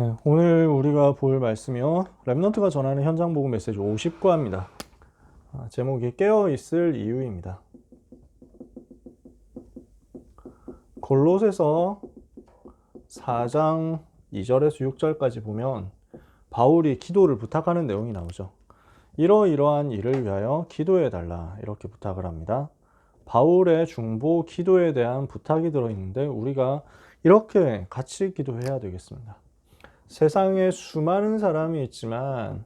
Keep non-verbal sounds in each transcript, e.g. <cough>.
네, 오늘 우리가 볼 말씀이요. 랩넌트가 전하는 현장 복음 메시지 50과입니다. 아, 제목이 깨어 있을 이유입니다. 골로새서 4장 2절에서 6절까지 보면 바울이 기도를 부탁하는 내용이 나오죠. 이러이러한 일을 위하여 기도해 달라 이렇게 부탁을 합니다. 바울의 중보 기도에 대한 부탁이 들어 있는데 우리가 이렇게 같이 기도해야 되겠습니다. 세상에 수많은 사람이 있지만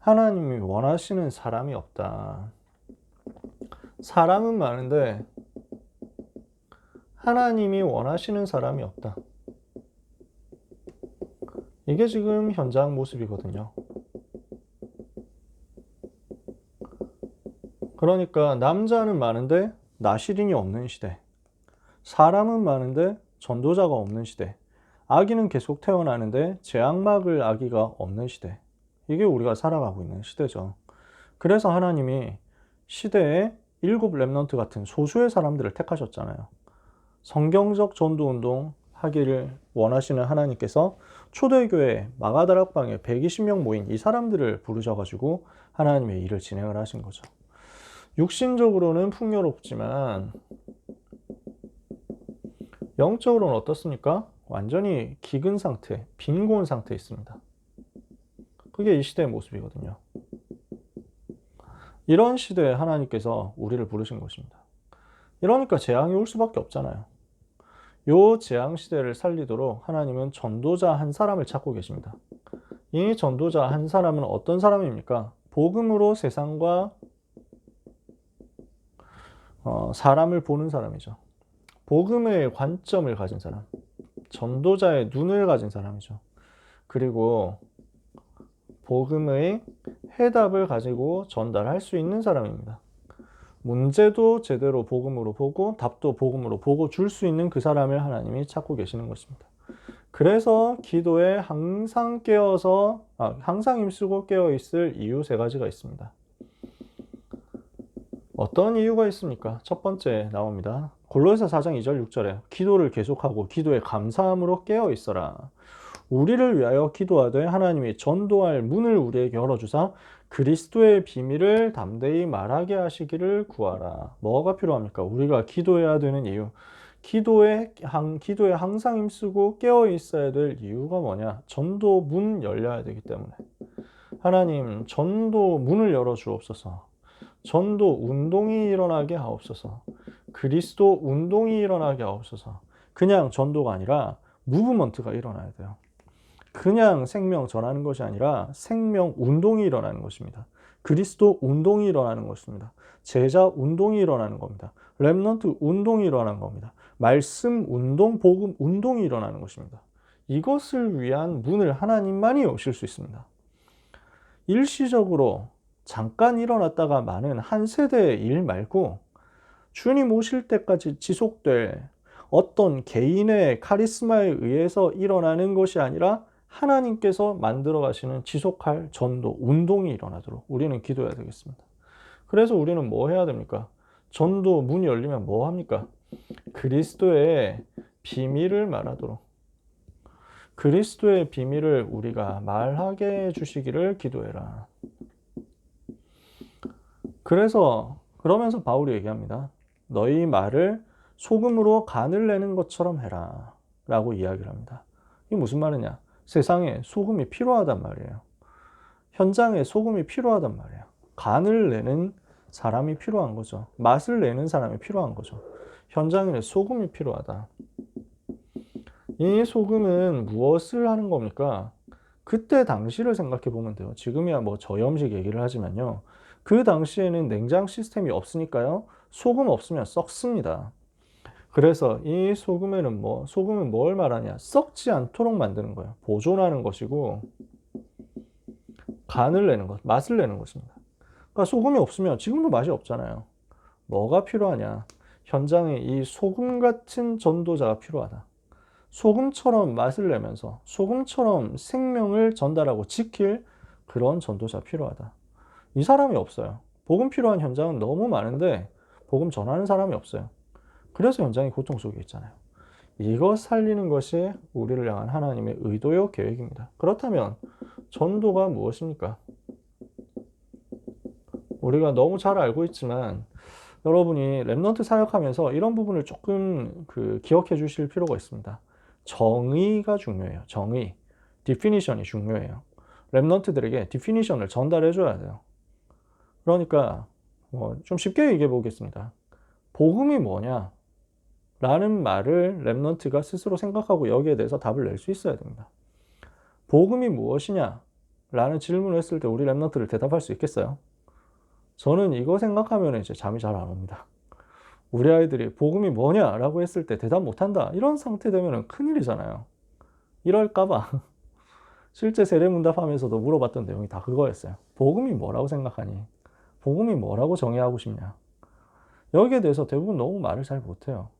하나님이 원하시는 사람이 없다. 사람은 많은데 하나님이 원하시는 사람이 없다. 이게 지금 현장 모습이거든요. 그러니까 남자는 많은데 나시린이 없는 시대. 사람은 많은데 전도자가 없는 시대. 아기는 계속 태어나는데 제약막을 아기가 없는 시대. 이게 우리가 살아가고 있는 시대죠. 그래서 하나님이 시대에 일곱 랩넌트 같은 소수의 사람들을 택하셨잖아요. 성경적 전도 운동 하기를 원하시는 하나님께서 초대교회 마가다락방에 120명 모인 이 사람들을 부르셔가지고 하나님의 일을 진행을 하신 거죠. 육신적으로는 풍요롭지만 영적으로는 어떻습니까? 완전히 기근 상태, 빈곤 상태에 있습니다. 그게 이 시대의 모습이거든요. 이런 시대에 하나님께서 우리를 부르신 것입니다. 이러니까 재앙이 올 수밖에 없잖아요. 요 재앙 시대를 살리도록 하나님은 전도자 한 사람을 찾고 계십니다. 이 전도자 한 사람은 어떤 사람입니까? 복음으로 세상과 어, 사람을 보는 사람이죠. 복음의 관점을 가진 사람. 전도자의 눈을 가진 사람이죠. 그리고 복음의 해답을 가지고 전달할 수 있는 사람입니다. 문제도 제대로 복음으로 보고 답도 복음으로 보고 줄 수 있는 그 사람을 하나님이 찾고 계시는 것입니다. 그래서 기도에 항상 깨어서 아, 항상 힘쓰고 깨어 있을 이유 세 가지가 있습니다. 어떤 이유가 있습니까? 첫 번째 나옵니다. 골로새 4장 2절 6절에 기도를 계속하고 기도에 감사함으로 깨어 있어라. 우리를 위하여 기도하되 하나님이 전도할 문을 우리에게 열어주사 그리스도의 비밀을 담대히 말하게 하시기를 구하라. 뭐가 필요합니까? 우리가 기도해야 되는 이유. 기도에, 항, 기도에 항상 힘쓰고 깨어 있어야 될 이유가 뭐냐? 전도 문 열려야 되기 때문에. 하나님, 전도 문을 열어 주옵소서. 전도 운동이 일어나게 하옵소서. 그리스도 운동이 일어나게 하옵소서. 그냥 전도가 아니라 무브먼트가 일어나야 돼요. 그냥 생명 전하는 것이 아니라 생명 운동이 일어나는 것입니다. 그리스도 운동이 일어나는 것입니다. 제자 운동이 일어나는 겁니다. 랩넌트 운동이 일어나는 겁니다. 말씀 운동, 복음 운동이 일어나는 것입니다. 이것을 위한 문을 하나님만이 여실 수 있습니다. 일시적으로 잠깐 일어났다가 많은 한 세대의 일 말고 주님 오실 때까지 지속될 어떤 개인의 카리스마에 의해서 일어나는 것이 아니라 하나님께서 만들어 가시는 지속할 전도, 운동이 일어나도록 우리는 기도해야 되겠습니다. 그래서 우리는 뭐 해야 됩니까? 전도 문이 열리면 뭐 합니까? 그리스도의 비밀을 말하도록. 그리스도의 비밀을 우리가 말하게 해 주시기를 기도해라. 그래서 그러면서 바울이 얘기합니다. 너희 말을 소금으로 간을 내는 것처럼 해라. 라고 이야기를 합니다. 이게 무슨 말이냐? 세상에 소금이 필요하단 말이에요. 현장에 소금이 필요하단 말이에요. 간을 내는 사람이 필요한 거죠. 맛을 내는 사람이 필요한 거죠. 현장에는 소금이 필요하다. 이 소금은 무엇을 하는 겁니까? 그때 당시를 생각해 보면 돼요. 지금이야 뭐 저염식 얘기를 하지만요. 그 당시에는 냉장 시스템이 없으니까요. 소금 없으면 썩습니다. 그래서 이 소금에는 뭐, 소금은 뭘 말하냐? 썩지 않도록 만드는 거예요. 보존하는 것이고, 간을 내는 것, 맛을 내는 것입니다. 그러니까 소금이 없으면 지금도 맛이 없잖아요. 뭐가 필요하냐? 현장에 이 소금 같은 전도자가 필요하다. 소금처럼 맛을 내면서 소금처럼 생명을 전달하고 지킬 그런 전도자 필요하다. 이 사람이 없어요. 복음 필요한 현장은 너무 많은데 복음 전하는 사람이 없어요. 그래서 현장이 고통 속에 있잖아요. 이것 살리는 것이 우리를 향한 하나님의 의도요 계획입니다. 그렇다면 전도가 무엇입니까? 우리가 너무 잘 알고 있지만 여러분이 랩넌트 사역하면서 이런 부분을 조금 그 기억해 주실 필요가 있습니다. 정의가 중요해요. 정의. 디피니션이 중요해요. 랩넌트들에게 디피니션을 전달해 줘야 돼요. 그러니까 뭐 좀 쉽게 얘기해 보겠습니다. 복음이 뭐냐? 라는 말을 랩넌트가 스스로 생각하고 여기에 대해서 답을 낼 수 있어야 됩니다. 복음이 무엇이냐? 라는 질문을 했을 때 우리 랩넌트를 대답할 수 있겠어요? 저는 이거 생각하면 이제 잠이 잘 안 옵니다. 우리 아이들이 복음이 뭐냐 라고 했을 때 대답 못한다. 이런 상태 되면 큰일이잖아요. 이럴까봐. <laughs> 실제 세례문답 하면서도 물어봤던 내용이 다 그거였어요. 복음이 뭐라고 생각하니? 복음이 뭐라고 정의하고 싶냐? 여기에 대해서 대부분 너무 말을 잘 못해요.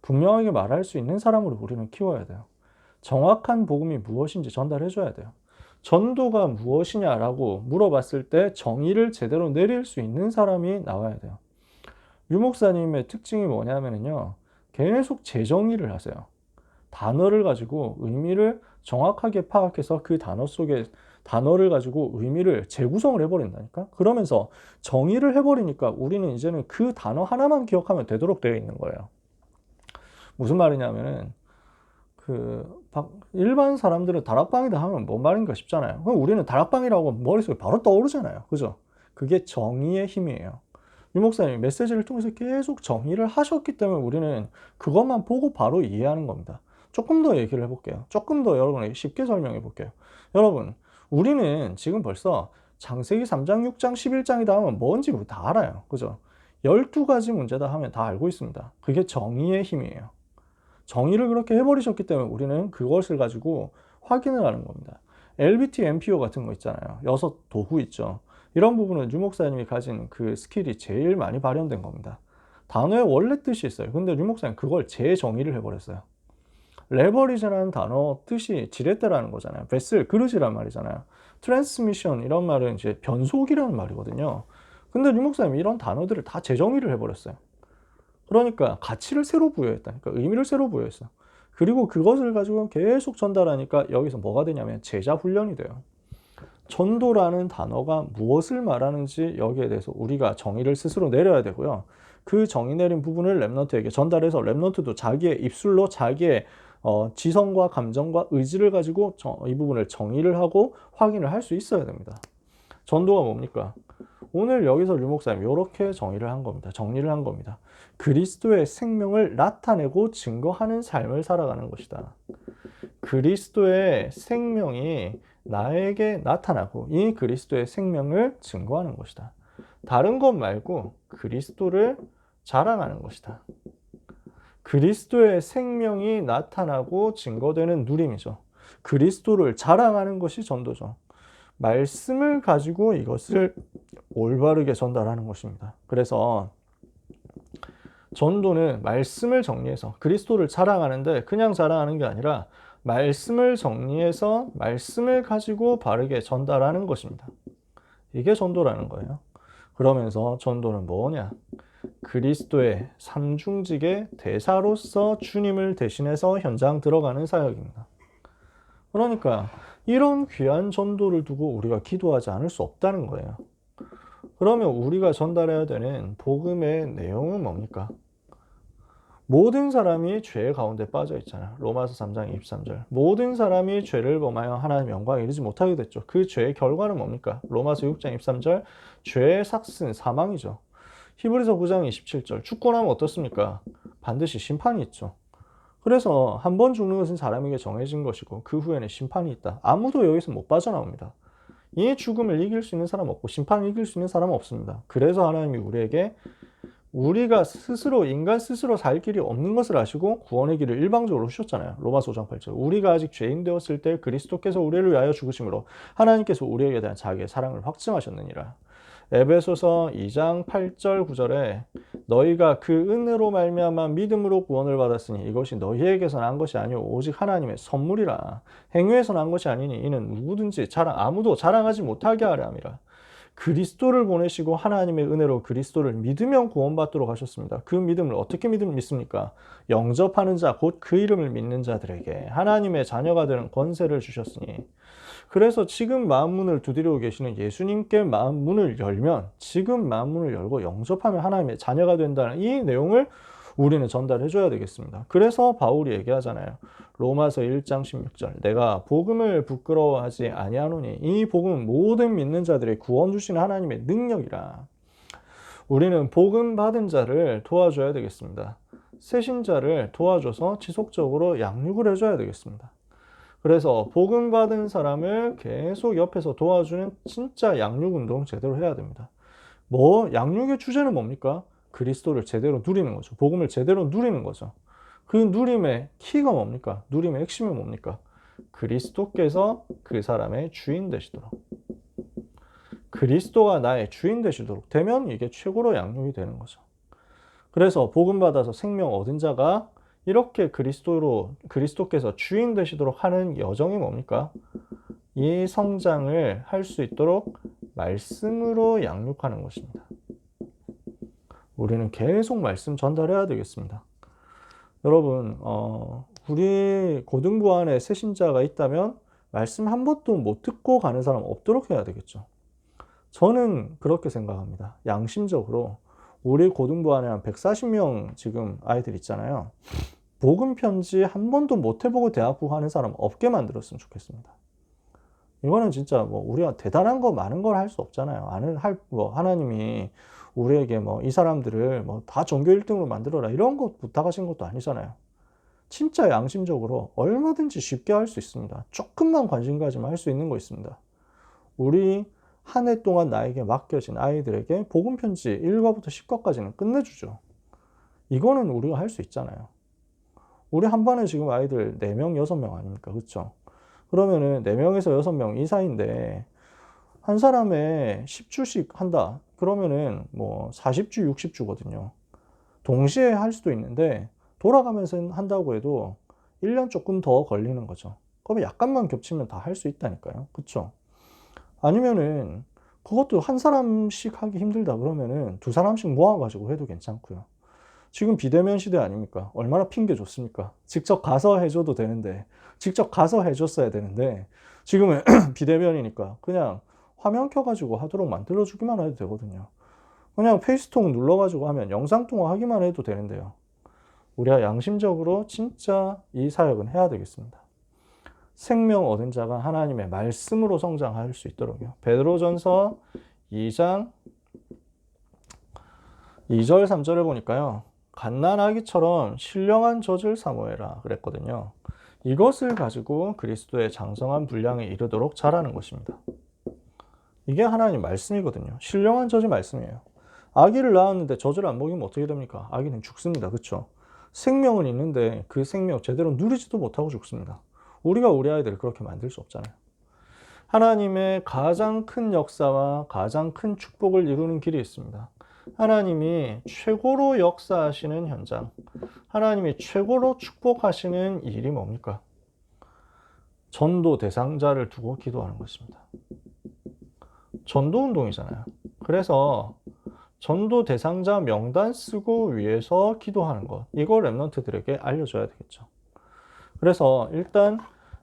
분명하게 말할 수 있는 사람으로 우리는 키워야 돼요. 정확한 복음이 무엇인지 전달해 줘야 돼요. 전도가 무엇이냐라고 물어봤을 때 정의를 제대로 내릴 수 있는 사람이 나와야 돼요. 유 목사님의 특징이 뭐냐면요. 계속 재정의를 하세요. 단어를 가지고 의미를 정확하게 파악해서 그 단어 속에 단어를 가지고 의미를 재구성을 해버린다니까? 그러면서 정의를 해버리니까 우리는 이제는 그 단어 하나만 기억하면 되도록 되어 있는 거예요. 무슨 말이냐면은, 그, 일반 사람들은 다락방이다 하면 뭔 말인가 싶잖아요. 그럼 우리는 다락방이라고 머릿속에 바로 떠오르잖아요. 그죠? 그게 정의의 힘이에요. 유 목사님이 메시지를 통해서 계속 정의를 하셨기 때문에 우리는 그것만 보고 바로 이해하는 겁니다. 조금 더 얘기를 해볼게요. 조금 더 여러분에게 쉽게 설명해 볼게요. 여러분, 우리는 지금 벌써 장세기 3장, 6장, 11장이다 하면 뭔지 다 알아요. 그죠? 12가지 문제다 하면 다 알고 있습니다. 그게 정의의 힘이에요. 정의를 그렇게 해버리셨기 때문에 우리는 그것을 가지고 확인을 하는 겁니다. LBT, MPO 같은 거 있잖아요. 여섯 도구 있죠. 이런 부분은 유 목사님이 가진 그 스킬이 제일 많이 발현된 겁니다. 단어의 원래 뜻이 있어요. 근데 유 목사님 그걸 재정의를 해버렸어요. 레버리지라는 단어 뜻이 지렛대라는 거잖아요. 베슬, 그릇이란 말이잖아요. 트랜스미션 이런 말은 이제 변속이라는 말이거든요. 근데 유 목사님이 이런 단어들을 다 재정의를 해버렸어요. 그러니까 가치를 새로 부여했다니까 의미를 새로 부여했어요. 그리고 그것을 가지고 계속 전달하니까 여기서 뭐가 되냐면 제자 훈련이 돼요. 전도라는 단어가 무엇을 말하는지 여기에 대해서 우리가 정의를 스스로 내려야 되고요. 그 정의 내린 부분을 랩런트에게 전달해서 랩런트도 자기의 입술로 자기의 어, 지성과 감정과 의지를 가지고 저, 이 부분을 정의를 하고 확인을 할 수 있어야 됩니다. 전도가 뭡니까? 오늘 여기서 류 목사님 이렇게 정의를 한 겁니다. 정리를 한 겁니다. 그리스도의 생명을 나타내고 증거하는 삶을 살아가는 것이다. 그리스도의 생명이 나에게 나타나고 이 그리스도의 생명을 증거하는 것이다. 다른 것 말고 그리스도를 자랑하는 것이다. 그리스도의 생명이 나타나고 증거되는 누림이죠. 그리스도를 자랑하는 것이 전도죠. 말씀을 가지고 이것을 올바르게 전달하는 것입니다. 그래서 전도는 말씀을 정리해서 그리스도를 자랑하는데 그냥 자랑하는 게 아니라 말씀을 정리해서 말씀을 가지고 바르게 전달하는 것입니다. 이게 전도라는 거예요. 그러면서 전도는 뭐냐? 그리스도의 삼중직의 대사로서 주님을 대신해서 현장 들어가는 사역입니다. 그러니까 이런 귀한 전도를 두고 우리가 기도하지 않을 수 없다는 거예요. 그러면 우리가 전달해야 되는 복음의 내용은 뭡니까? 모든 사람이 죄 가운데 빠져 있잖아. 로마서 3장 23절. 모든 사람이 죄를 범하여 하나님의 영광에 이르지 못하게 됐죠. 그 죄의 결과는 뭡니까? 로마서 6장 23절. 죄의 삭슨 사망이죠. 히브리서 9장 27절. 죽고 나면 어떻습니까? 반드시 심판이 있죠. 그래서 한 번 죽는 것은 사람에게 정해진 것이고 그 후에는 심판이 있다. 아무도 여기서 못 빠져나옵니다. 이 죽음을 이길 수 있는 사람 없고 심판을 이길 수 있는 사람 없습니다. 그래서 하나님이 우리에게 우리가 스스로 인간 스스로 살 길이 없는 것을 아시고 구원의 길을 일방적으로 주셨잖아요. 로마서 5장 8절. 우리가 아직 죄인 되었을 때 그리스도께서 우리를 위하여 죽으심으로 하나님께서 우리에게 대한 자기의 사랑을 확증하셨느니라. 에베소서 2장 8절 9절에 너희가 그 은혜로 말미암아 믿음으로 구원을 받았으니 이것이 너희에게서 난 것이 아니오. 오직 하나님의 선물이라. 행위에서 난 것이 아니니 이는 누구든지 자랑 아무도 자랑하지 못하게 하려 함이라 그리스도를 보내시고 하나님의 은혜로 그리스도를 믿으면 구원받도록 하셨습니다. 그 믿음을 어떻게 믿음 믿습니까? 영접하는 자, 곧 그 이름을 믿는 자들에게 하나님의 자녀가 되는 권세를 주셨으니 그래서 지금 마음문을 두드리고 계시는 예수님께 마음문을 열면 지금 마음문을 열고 영접하면 하나님의 자녀가 된다는 이 내용을 우리는 전달해 줘야 되겠습니다. 그래서 바울이 얘기하잖아요. 로마서 1장 16절. 내가 복음을 부끄러워하지 아니하노니 이 복음은 모든 믿는 자들의 구원 주시는 하나님의 능력이라. 우리는 복음 받은 자를 도와줘야 되겠습니다. 새신자를 도와줘서 지속적으로 양육을 해줘야 되겠습니다. 그래서 복음 받은 사람을 계속 옆에서 도와주는 진짜 양육 운동 제대로 해야 됩니다. 뭐 양육의 주제는 뭡니까? 그리스도를 제대로 누리는 거죠. 복음을 제대로 누리는 거죠. 그 누림의 키가 뭡니까? 누림의 핵심이 뭡니까? 그리스도께서 그 사람의 주인 되시도록. 그리스도가 나의 주인 되시도록 되면 이게 최고로 양육이 되는 거죠. 그래서 복음 받아서 생명 얻은 자가 이렇게 그리스도로 그리스도께서 주인 되시도록 하는 여정이 뭡니까? 이 성장을 할 수 있도록 말씀으로 양육하는 것입니다. 우리는 계속 말씀 전달해야 되겠습니다. 여러분, 어, 우리 고등부 안에 새 신자가 있다면 말씀 한 번도 못 듣고 가는 사람 없도록 해야 되겠죠. 저는 그렇게 생각합니다. 양심적으로 우리 고등부 안에 한 140명 지금 아이들 있잖아요. 복음 편지 한 번도 못 해보고 대학부 하는 사람 없게 만들었으면 좋겠습니다. 이거는 진짜 뭐 우리가 대단한 거 많은 걸 할 수 없잖아요. 아는 할 뭐 하나님이 우리에게 뭐 이 사람들을 뭐다 종교 1등으로 만들어라 이런 거 부탁하신 것도 아니잖아요. 진짜 양심적으로 얼마든지 쉽게 할 수 있습니다. 조금만 관심 가지면 할 수 있는 거 있습니다. 우리 한 해 동안 나에게 맡겨진 아이들에게 복음 편지 1과부터 10과까지는 끝내주죠. 이거는 우리가 할 수 있잖아요. 우리 한 반에 지금 아이들 4명, 6명 아닙니까? 그렇죠? 그러면은 4명에서 6명 이 사이인데 한 사람에 10주씩 한다. 그러면은 뭐 40주, 60주거든요. 동시에 할 수도 있는데 돌아가면서 한다고 해도 1년 조금 더 걸리는 거죠. 그러면 약간만 겹치면 다 할 수 있다니까요. 그쵸? 아니면은 그것도 한 사람씩 하기 힘들다 그러면은 두 사람씩 모아가지고 해도 괜찮고요. 지금 비대면 시대 아닙니까? 얼마나 핑계 좋습니까? 직접 가서 해줘도 되는데, 직접 가서 해줬어야 되는데, 지금은 <clears throat> 비대면이니까 그냥 화면 켜가지고 하도록 만들어주기만 해도 되거든요. 그냥 페이스톡 눌러가지고 하면 영상통화 하기만 해도 되는데요. 우리가 양심적으로 진짜 이 사역은 해야 되겠습니다. 생명 얻은 자가 하나님의 말씀으로 성장할 수 있도록요. 베드로전서 2장 2절 3절을 보니까요. 갓난아기처럼 신령한 젖을 사모해라 그랬거든요. 이것을 가지고 그리스도의 장성한 분량에 이르도록 자라는 것입니다. 이게 하나님 말씀이거든요. 신령한 젖이 말씀이에요. 아기를 낳았는데 젖을 안 먹이면 어떻게 됩니까? 아기는 죽습니다. 그렇죠? 생명은 있는데 그 생명 제대로 누리지도 못하고 죽습니다. 우리가 우리 아이들을 그렇게 만들 수 없잖아요. 하나님의 가장 큰 역사와 가장 큰 축복을 이루는 길이 있습니다. 하나님이 최고로 역사하시는 현장, 하나님이 최고로 축복하시는 일이 뭡니까? 전도 대상자를 두고 기도하는 것입니다. 전도 운동이잖아요. 그래서 전도 대상자 명단 쓰고 위해서 기도하는 것. 이걸 랩런트들에게 알려줘야 되겠죠. 그래서 일단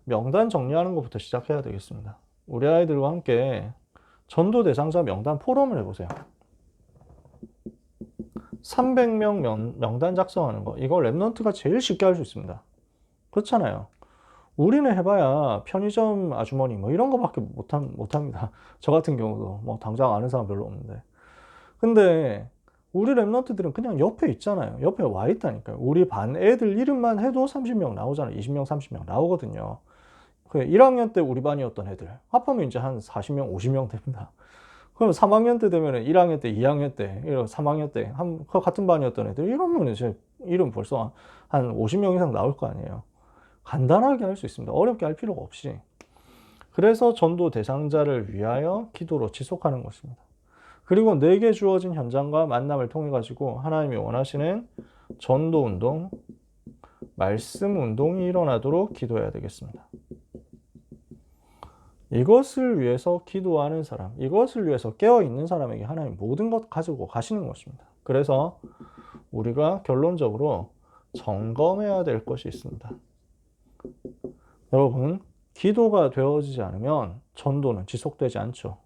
명단 정리하는 것부터 시작해야 되겠습니다. 우리 아이들과 함께 전도 대상자 명단 포럼을 해보세요. 300명 명, 명단 작성하는 거. 이거 랩런트가 제일 쉽게 할 수 있습니다. 그렇잖아요. 우리는 해봐야 편의점 아주머니 뭐 이런 거밖에 못함, 못합니다. 저 같은 경우도 뭐 당장 아는 사람 별로 없는데. 근데 우리 랩런트들은 그냥 옆에 있잖아요. 옆에 와 있다니까요. 우리 반 애들 이름만 해도 30명 나오잖아요. 20명, 30명 나오거든요. 그 1학년 때 우리 반이었던 애들 합하면 이제 한 40명, 50명 됩니다. 그럼 3학년 때 되면은 1학년 때, 2학년 때, 3학년 때, 한, 그 같은 반이었던 애들, 이러면 이제 이름 벌써 한 50명 이상 나올 거 아니에요. 간단하게 할 수 있습니다. 어렵게 할 필요가 없이. 그래서 전도 대상자를 위하여 기도로 지속하는 것입니다. 그리고 내게 주어진 현장과 만남을 통해 가지고 하나님이 원하시는 전도 운동, 말씀 운동이 일어나도록 기도해야 되겠습니다. 이것을 위해서 기도하는 사람, 이것을 위해서 깨어 있는 사람에게 하나님 모든 것 가지고 가시는 것입니다. 그래서 우리가 결론적으로 점검해야 될 것이 있습니다. 여러분, 기도가 되어지지 않으면 전도는 지속되지 않죠.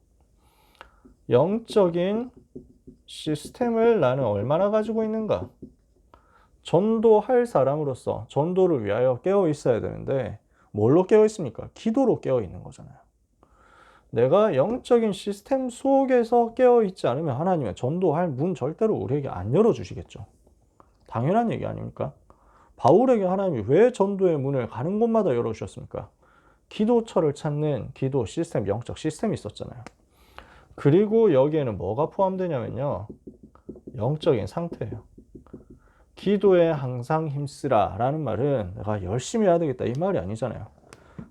영적인 시스템을 나는 얼마나 가지고 있는가? 전도할 사람으로서 전도를 위하여 깨어 있어야 되는데 뭘로 깨어 있습니까? 기도로 깨어 있는 거잖아요. 내가 영적인 시스템 속에서 깨어 있지 않으면 하나님은 전도할 문 절대로 우리에게 안 열어 주시겠죠. 당연한 얘기 아닙니까? 바울에게 하나님이 왜 전도의 문을 가는 곳마다 열어 주셨습니까? 기도처를 찾는 기도 시스템, 영적 시스템이 있었잖아요. 그리고 여기에는 뭐가 포함되냐면요. 영적인 상태예요. 기도에 항상 힘쓰라 라는 말은 내가 열심히 해야 되겠다 이 말이 아니잖아요.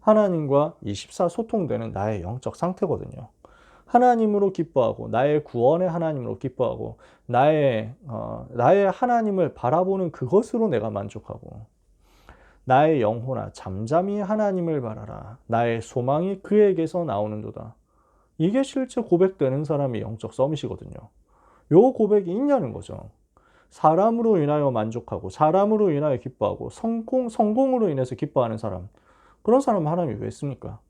하나님과 24 소통되는 나의 영적 상태거든요. 하나님으로 기뻐하고 나의 구원의 하나님으로 기뻐하고 나의 어, 나의 하나님을 바라보는 그것으로 내가 만족하고 나의 영혼아 잠잠히 하나님을 바라라. 나의 소망이 그에게서 나오는도다. 이게 실제 고백되는 사람이 영적 서밋이거든요. 요 고백이 있냐는 거죠. 사람으로 인하여 만족하고 사람으로 인하여 기뻐하고 성공 성공으로 인해서 기뻐하는 사람. 그런 사람은 하나님이 왜 씁니까?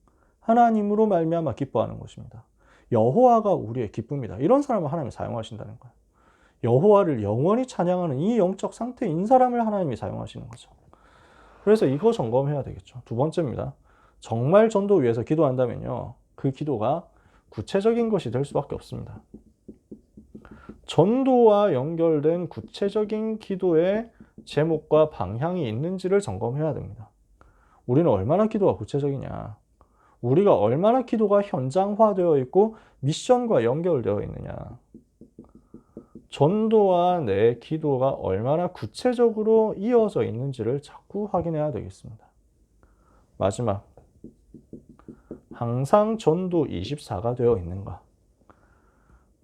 하나님으로 말미암아 기뻐하는 것입니다 여호와가 우리의 기쁨이다 이런 사람을 하나님이 사용하신다는 거예요 여호와를 영원히 찬양하는 이 영적 상태인 사람을 하나님이 사용하시는 거죠 그래서 이거 점검해야 되겠죠. 두 번째입니다. 정말 전도 위해서 기도한다면요. 그 기도가 구체적인 것이 될 수밖에 없습니다. 전도와 연결된 구체적인 기도의 제목과 방향이 있는지를 점검해야 됩니다. 우리는 얼마나 기도가 구체적이냐. 우리가 얼마나 기도가 현장화되어 있고 미션과 연결되어 있느냐. 전도와 내 기도가 얼마나 구체적으로 이어져 있는지를 자꾸 확인해야 되겠습니다. 마지막. 항상 전도 24가 되어 있는가?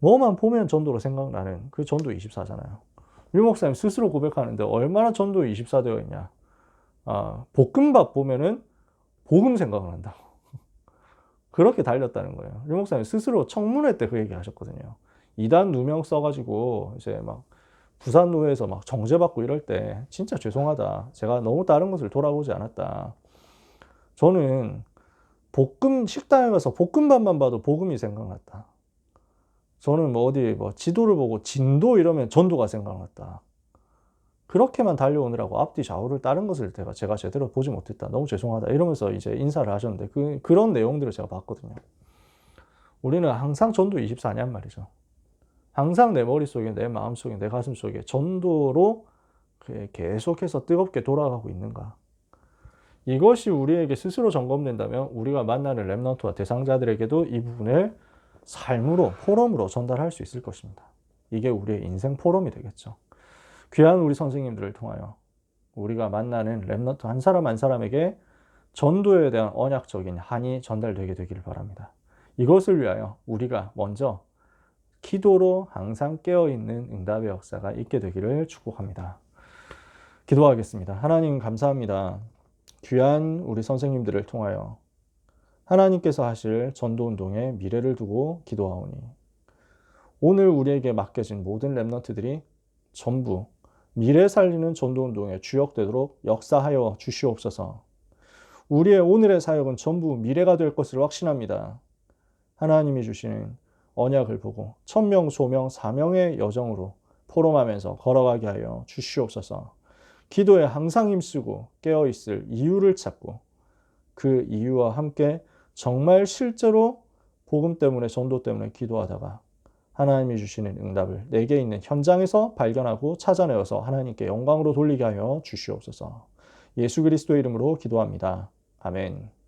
뭐만 보면 전도로 생각나는 그 전도 24잖아요. 유 목사님 스스로 고백하는데 얼마나 전도 24 되어 있냐? 아, 볶음밥 보면은 복음 생각을 한다고. 그렇게 달렸다는 거예요. 유 목사님 스스로 청문회 때 그 얘기 하셨거든요. 이단 누명 써가지고 이제 막 부산 노회에서 막 정죄받고 이럴 때 진짜 죄송하다. 제가 너무 다른 것을 돌아보지 않았다. 저는 볶음 식당에 가서 볶음밥만 봐도 복음이 생각났다. 저는 뭐 어디 뭐 지도를 보고 진도 이러면 전도가 생각났다. 그렇게만 달려오느라고 앞뒤 좌우를 다른 것을 제가, 제가 제대로 보지 못했다. 너무 죄송하다. 이러면서 이제 인사를 하셨는데 그, 그런 내용들을 제가 봤거든요. 우리는 항상 전도 24냔 말이죠. 항상 내 머릿속에, 내 마음속에, 내 가슴속에 전도로 계속해서 뜨겁게 돌아가고 있는가. 이것이 우리에게 스스로 점검된다면 우리가 만나는 랩런트와 대상자들에게도 이 부분을 삶으로, 포럼으로 전달할 수 있을 것입니다. 이게 우리의 인생 포럼이 되겠죠. 귀한 우리 선생님들을 통하여 우리가 만나는 랩런트 한 사람 한 사람에게 전도에 대한 언약적인 한이 전달되게 되기를 바랍니다. 이것을 위하여 우리가 먼저 기도로 항상 깨어있는 응답의 역사가 있게 되기를 축복합니다. 기도하겠습니다. 하나님 감사합니다. 귀한 우리 선생님들을 통하여 하나님께서 하실 전도 운동의 미래를 두고 기도하오니 오늘 우리에게 맡겨진 모든 랩런트들이 전부 미래 살리는 전도운동에 주역되도록 역사하여 주시옵소서 우리의 오늘의 사역은 전부 미래가 될 것을 확신합니다. 하나님이 주시는 언약을 보고 천명, 소명, 사명의 여정으로 포럼하면서 걸어가게 하여 주시옵소서. 기도에 항상 힘쓰고 깨어 있을 이유를 찾고 그 이유와 함께 정말 실제로 복음 때문에 전도 때문에 기도하다가 하나님이 주시는 응답을 내게 있는 현장에서 발견하고 찾아내어서 하나님께 영광으로 돌리게 하여 주시옵소서. 예수 그리스도 이름으로 기도합니다. 아멘.